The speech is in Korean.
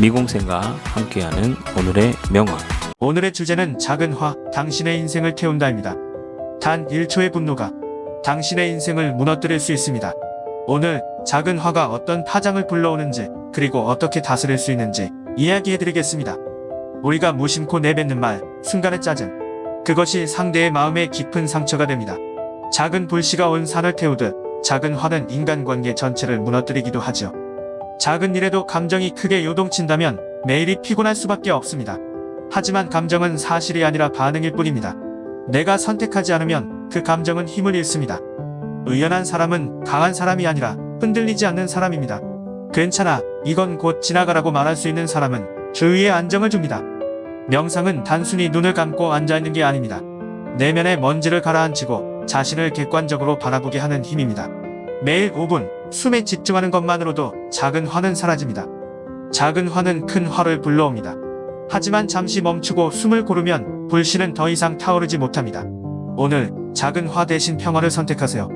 미공생과 함께하는 오늘의 명화. 오늘의 주제는 작은 화, 당신의 인생을 태운다입니다. 단 1초의 분노가 당신의 인생을 무너뜨릴 수 있습니다. 오늘 작은 화가 어떤 파장을 불러오는지 그리고 어떻게 다스릴 수 있는지 이야기해드리겠습니다. 우리가 무심코 내뱉는 말, 순간의 짜증. 그것이 상대의 마음에 깊은 상처가 됩니다. 작은 불씨가 온 산을 태우듯 작은 화는 인간관계 전체를 무너뜨리기도 하죠. 작은 일에도 감정이 크게 요동친다면 매일이 피곤할 수밖에 없습니다. 하지만 감정은 사실이 아니라 반응일 뿐입니다. 내가 선택하지 않으면 그 감정은 힘을 잃습니다. 의연한 사람은 강한 사람이 아니라 흔들리지 않는 사람입니다. 괜찮아, 이건 곧 지나가라고 말할 수 있는 사람은 주위에 안정을 줍니다. 명상은 단순히 눈을 감고 앉아있는 게 아닙니다. 내면의 먼지를 가라앉히고 자신을 객관적으로 바라보게 하는 힘입니다. 매일 5분 숨에 집중하는 것만으로도 작은 화는 사라집니다. 작은 화는 큰 화를 불러옵니다. 하지만 잠시 멈추고 숨을 고르면 불씨는 더 이상 타오르지 못합니다. 오늘 작은 화 대신 평화를 선택하세요.